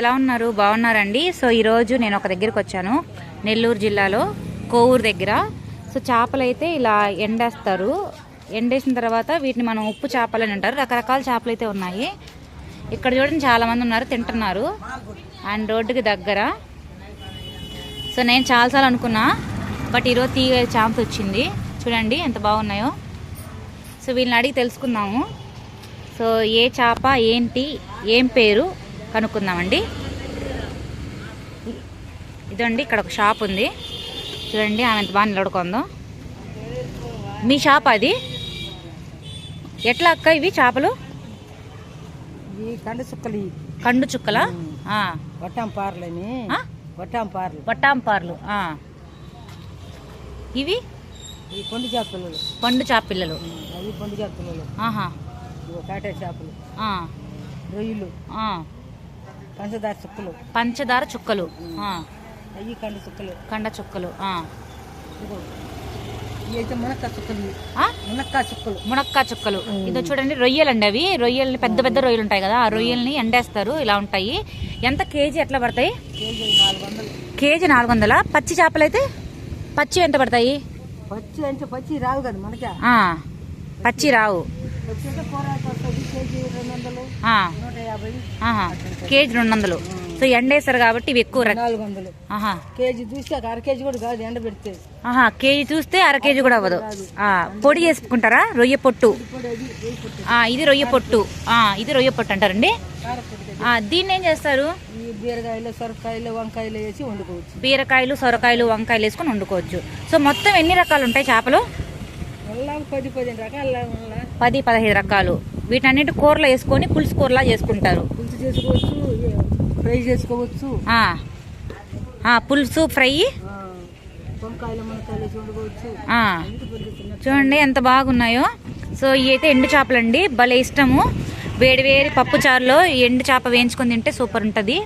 ఎలా ఉన్నారు? బాగున్నారండి? సో ఈరోజు నేను ఒక దగ్గరికి వచ్చాను. నెల్లూరు జిల్లాలో కోవూరు దగ్గర. సో చేపలు అయితే ఇలా ఎండేస్తారు. ఎండేసిన తర్వాత వీటిని మనం ఉప్పు చేపలు అని అంటారు. రకరకాల చేపలు అయితే ఉన్నాయి. ఇక్కడ చూడండి చాలామంది ఉన్నారు తింటున్నారు. అండ్ రోడ్డుకి దగ్గర. సో నేను చాలాసార్లు అనుకున్నా బట్ ఈరోజు తీగ ఛాన్స్ వచ్చింది. చూడండి ఎంత బాగున్నాయో. సో వీళ్ళని అడిగి తెలుసుకుందాము. సో ఏ చేప ఏంటి ఏం పేరు కనుక్కుందామండి. ఇదండి ఇక్కడ ఒక షాప్ ఉంది. చూడండి ఆమె ఎంత బాగా నిలబడుకుందో. మీ షాప్ అది? ఎట్లా అక్క ఇవి చేపలు? ఈ కండ చుక్కలు కండు చుక్కలా? ఆ. వట్టాం పార్లని ఆ? వట్టాం పార్లు. వట్టాంపార్లు. ఇవి? పండు చేప పిల్లలు. అవి కొండ చేప పిల్లలు. ఆహా. కాటే చేపలు. రొయ్యలు. పంచదార చుక్కలు. పంచదార చుక్కలు. అవి కండ చుక్కలు. కండ చుక్కలు మునక్కా చుక్కలు. ఇవి. ఆ? మునక్కా చుక్కలు. మునక్కా చుక్కలు. ఇదో చూడండి రొయ్యలండి అవి. రొయ్యల్ని పెద్ద పెద్ద రొయ్యలు ఉంటాయి కదా ఆ రొయ్యల్ని ఎండేస్తారు ఇలా ఉంటాయి. ఎంత కేజీ ఎట్లా పడతాయి? కేజీ నాలుగు వందలు. పచ్చి చేపలు అయితే పచ్చి ఎంత పడతాయి? పచ్చి అంటే పచ్చి రావు కదా మనకి. పచ్చి రావు. కేజీ రెండు వందలు సో ఎండేస్తారు కాబట్టి ఇవి ఎక్కువ కేజీ చూస్తే అర కేజీ కూడా కాదు ఎండ పెడితే. ఆహా కేజీ చూస్తే అర కేజీ కూడా అవ్వదు. పొడి చేసుకుంటారా? రొయ్య పొట్టు. ఇది రొయ్య పొట్టు. ఇది రొయ్య పొట్టు అంటారండి. దీన్ని ఏం చేస్తారు? బీరకాయలు సొరకాయలు వంకాయలు వేసి వండుకోవచ్చు. బీరకాయలు సొరకాయలు వంకాయలు వేసుకొని వండుకోవచ్చు. సో మొత్తం ఎన్ని రకాలు ఉంటాయి చేపలు? పది పదహైదు రకాలు. వీటన్నిటి కూరలో వేసుకొని పులుసు కూరలా చేసుకుంటారు. పులుసు చేసుకోవచ్చు ఫ్రై చేసుకోవచ్చు. పులుసు ఫ్రై. చూడండి ఎంత బాగున్నాయో. సో ఇవి అయితే ఎండు చేపలండి. భలే ఇష్టము. వేడి వేడి పప్పు చారులో ఎండు చేప వేయించుకొని తింటే సూపర్ ఉంటుంది.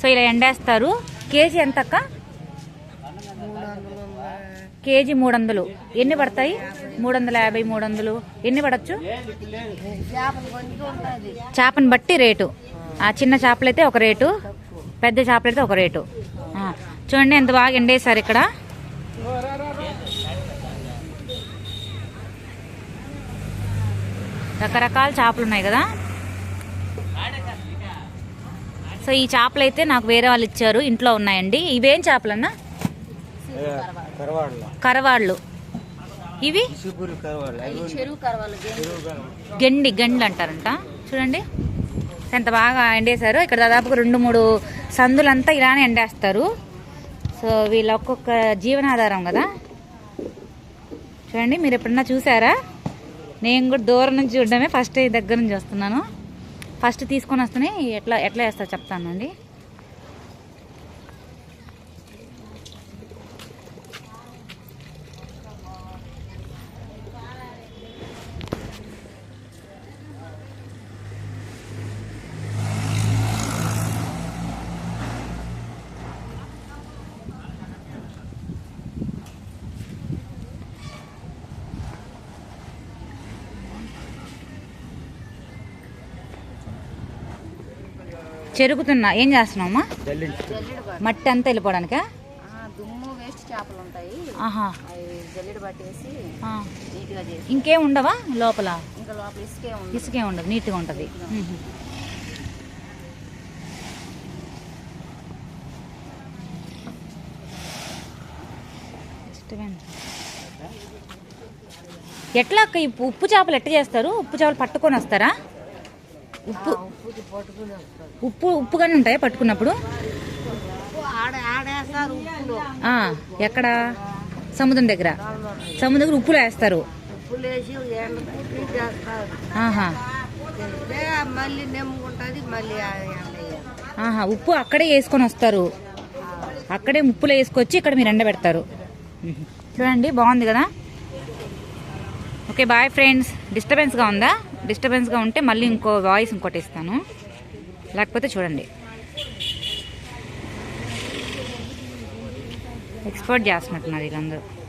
సో ఇలా ఎండేస్తారు. కేజీ ఎంత అక్క? కేజీ మూడు వందలు ఎన్ని పడతాయి? మూడు వందల యాభై మూడు వందలు ఎన్ని పడచ్చు? చేపలు బట్టి రేటు. ఆ చిన్న చేపలు అయితే ఒక రేటు పెద్ద చేపలు అయితే ఒక రేటు. చూడండి ఎంత బాగా ఎండేశారు ఇక్కడ. రకరకాల చేపలు ఉన్నాయి కదా. సో ఈ చేపలు అయితే నాకు వేరే వాళ్ళు ఇచ్చారు ఇంట్లో ఉన్నాయండి. ఇవేం చేపలన్నా? కరవాళ్ళు ఇవి? గండి. గండ్లు అంటారంట. చూడండి. ఎంత బాగా ఎండేశారు. ఇక్కడ దాదాపుగా రెండు మూడు సందులంతా ఇలానే ఎండేస్తారు. సో వీళ్ళ ఒక్కొక్క జీవనాధారం కదా. చూడండి మీరు ఎప్పుడన్నా చూసారా? నేను కూడా దూరం నుంచి చూడడమే. ఫస్ట్ దగ్గర నుంచి వస్తున్నాను. ఫస్ట్ తీసుకొని వస్తేనే ఎట్లా ఎట్లా వేస్తా చెప్తానండి చెరుగుతున్నా. ఏం చేస్తున్నావమ్మా? మట్టి అంతా వెళ్ళిపోవడానికా? దుమ్ము వేస్ట్ చేపలు ఉంటాయి. ఆహా. అవి జల్లెడ పట్టేసి ఆ. నీట్గా చేసి ఇంకేం ఉండవా లోపల? ఇంకా లోపల ఇసుకే ఉంది ఇసుకే ఉండదు నీట్గా ఉంటుంది. ఎట్లా అక్క ఉప్పు చేపలు ఎట్లా చేస్తారు? ఉప్పు చేపలు పట్టుకొని వస్తారా? ఉప్పు. ఉప్పు ఉప్పుగానే ఉంటాయా పట్టుకున్నప్పుడు? ఎక్కడ? సముద్రం దగ్గర. సముద్రం దగ్గర ఉప్పులో వేస్తారు. ఎండ ఆహా. ఎండ ఉప్పు అక్కడే వేసుకొని వస్తారు. అక్కడే ఉప్పులో వేసుకొచ్చి ఇక్కడ మీరు ఎండబెడతారు మ్మ్. చూడండి బాగుంది కదా? Okay bye friends. డిస్టర్బెన్స్గా ఉందా? డిస్టర్బెన్స్గా ఉంటే మళ్ళీ ఇంకో వాయిస్ ఇంకోటి ఇస్తాను. లేకపోతే చూడండి. ఎక్స్పోర్ట్ చేస్తున్నట్టున్నారు వీళ్ళందరూ.